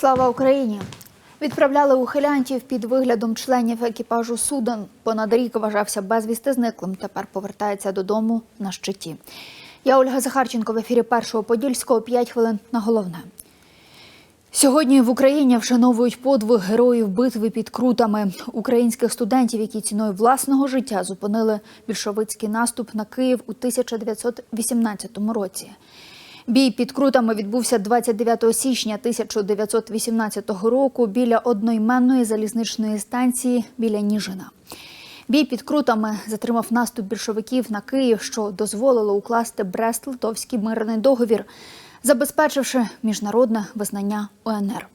Слава Україні! Відправляли ухилянтів під виглядом членів екіпажу суден. Понад рік вважався безвісти зниклим. Тепер повертається додому на щиті. Я Ольга Захарченко в ефірі першого подільського 5 хвилин на головне. Сьогодні в Україні вшановують подвиг героїв битви під крутами українських студентів, які ціною власного життя зупинили більшовицький наступ на Київ у 1918 році. Бій під крутами відбувся 29 січня 1918 року біля одноіменної залізничної станції біля Ніжина. Бій під крутами затримав наступ більшовиків на Київ, що дозволило укласти Брест-Литовський мирний договір, забезпечивши міжнародне визнання УНР.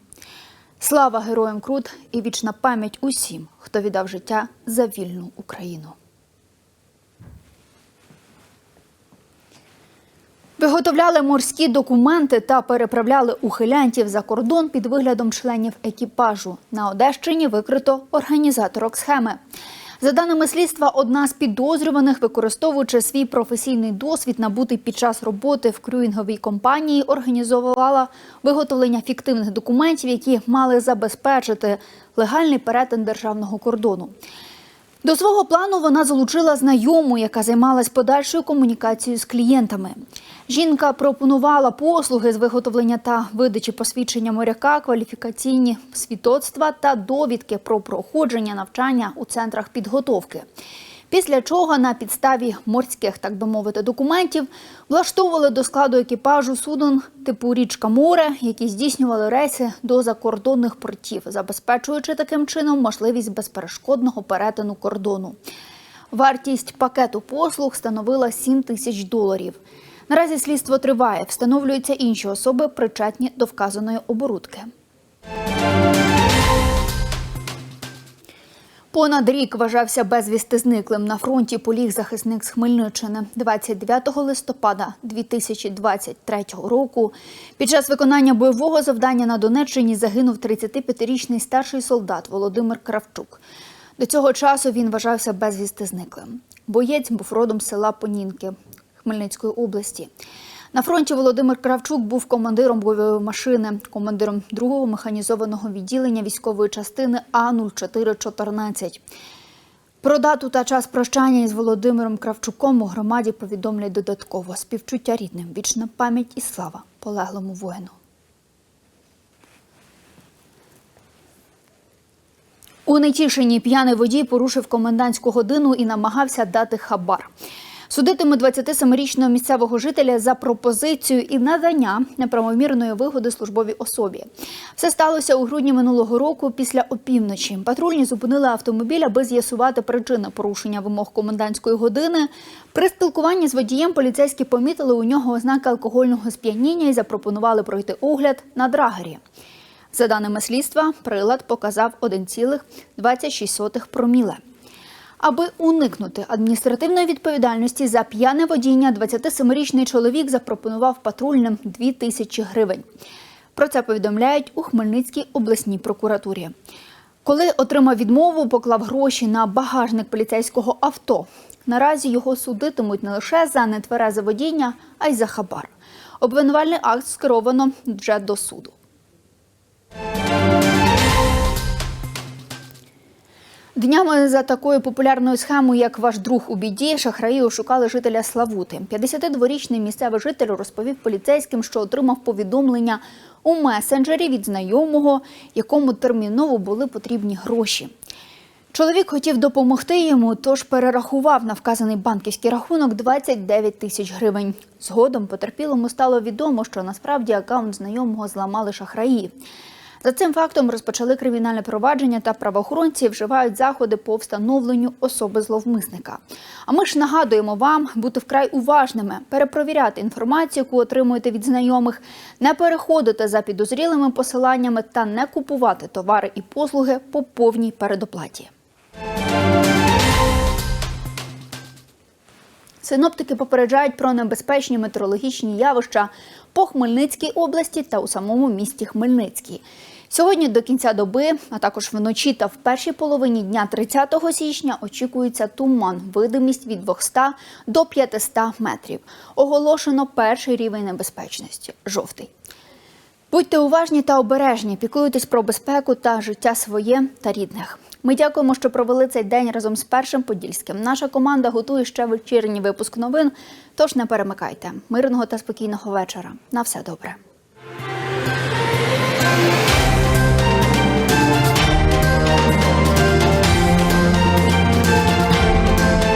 Слава героям Крут і вічна пам'ять усім, хто віддав життя за вільну Україну. Виготовляли морські документи та переправляли ухилянтів за кордон під виглядом членів екіпажу. На Одещині викрито організаторок схеми. За даними слідства, одна з підозрюваних, використовуючи свій професійний досвід, набутий під час роботи в крюїнговій компанії, організовувала виготовлення фіктивних документів, які мали забезпечити легальний перетин державного кордону. До свого плану вона залучила знайому, яка займалась подальшою комунікацією з клієнтами. Жінка пропонувала послуги з виготовлення та видачі посвідчення моряка, кваліфікаційні свідоцтва та довідки про проходження навчання у центрах підготовки. Після чого на підставі морських, так би мовити, документів влаштовували до складу екіпажу суден типу річка море, які здійснювали рейси до закордонних портів, забезпечуючи таким чином можливість безперешкодного перетину кордону. Вартість пакету послуг становила 7 тисяч доларів. Наразі слідство триває, встановлюються інші особи, причетні до вказаної оборудки. Понад рік вважався безвісти зниклим на фронті поліг захисник з Хмельниччини 29 листопада 2023 року. Під час виконання бойового завдання на Донеччині загинув 35-річний старший солдат Володимир Кравчук. До цього часу він вважався безвісти зниклим. Боєць був родом села Понінки Хмельницької області. На фронті Володимир Кравчук був командиром бойової машини, командиром другого механізованого відділення військової частини А 0414 Про дату та час прощання із Володимиром Кравчуком у громаді повідомлять додатково співчуття рідним, вічна пам'ять і слава полеглому воїну. У Нетішині п'яний водій порушив комендантську годину і намагався дати хабар. Судитиме 27-річного місцевого жителя за пропозицію і надання неправомірної вигоди службовій особі. Все сталося у грудні минулого року після опівночі. Патрульні зупинили автомобіль, аби з'ясувати причини порушення вимог комендантської години. При спілкуванні з водієм поліцейські помітили у нього ознаки алкогольного сп'яніння і запропонували пройти огляд на драгері. За даними слідства, прилад показав 1,26 проміле. Аби уникнути адміністративної відповідальності за п'яне водіння, 27-річний чоловік запропонував патрульним 2 тисячі гривень. Про це повідомляють у Хмельницькій обласній прокуратурі. Коли отримав відмову, поклав гроші на багажник поліцейського авто. Наразі його судитимуть не лише за нетверезе водіння, а й за хабар. Обвинувальний акт скеровано вже до суду. Днями за такою популярною схемою, як ваш друг у біді, шахраї ошукали жителя Славути. 52-річний місцевий житель розповів поліцейським, що отримав повідомлення у месенджері від знайомого, якому терміново були потрібні гроші. Чоловік хотів допомогти йому, тож перерахував на вказаний банківський рахунок 29 тисяч гривень. Згодом потерпілому стало відомо, що насправді акаунт знайомого зламали шахраї. За цим фактом розпочали кримінальне провадження та правоохоронці вживають заходи по встановленню особи зловмисника. А ми ж нагадуємо вам бути вкрай уважними, перепровіряти інформацію, яку отримуєте від знайомих, не переходити за підозрілими посиланнями та не купувати товари і послуги по повній передоплаті. Синоптики попереджають про небезпечні метеорологічні явища по Хмельницькій області та у самому місті Хмельницький. Сьогодні до кінця доби, а також вночі та в першій половині дня 30 січня очікується туман, видимість від 200 до 500 метрів. Оголошено перший рівень небезпечності жовтий. Будьте уважні та обережні, піклуйтесь про безпеку та життя своє та рідних. Ми дякуємо, що провели цей день разом з першим подільським. Наша команда готує ще вечірній випуск новин. Тож не перемикайте. Мирного та спокійного вечора. На все добре.